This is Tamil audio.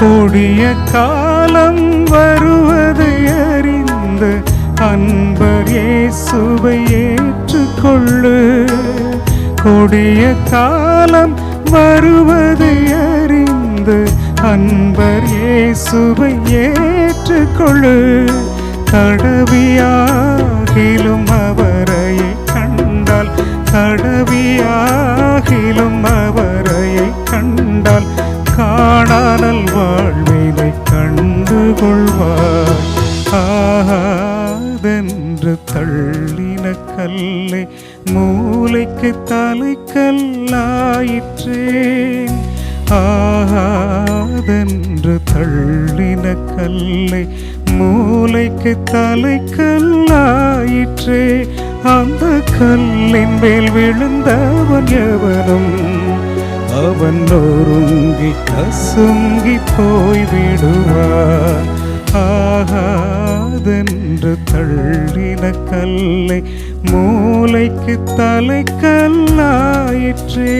கொடிய காலம் வருவதை அறிந்து அன்பர் இயேசுவை ஏற்றுக்கொள்ளு. கொடிய காலம் வருவதை அறிந்து அன்பர் இயேசுவை ஏற்றுக்கொள்ளு. தடவியாகிலும் அவரையை கண்டால் தடவியாகிலும் அவரையை கண்டால் காணானல் கொள்வார் ஆதென்று தள்ளின கல்லை மூளைக்கு தலைக்கல்லாயிற்றேன். ஆதென்று தள்ளின கல்லை மூளைக்கு தலைக்கல்லாயிற்றே அந்த கல்லின் மேல் விழுந்தவன் எவனும் அவன் நொறுங்கி கசுங்கி போய்விடுவார் ஆகாதென்று தள்ளின கல்லை மூளைக்கு தலைக்கல்லாயிற்றே.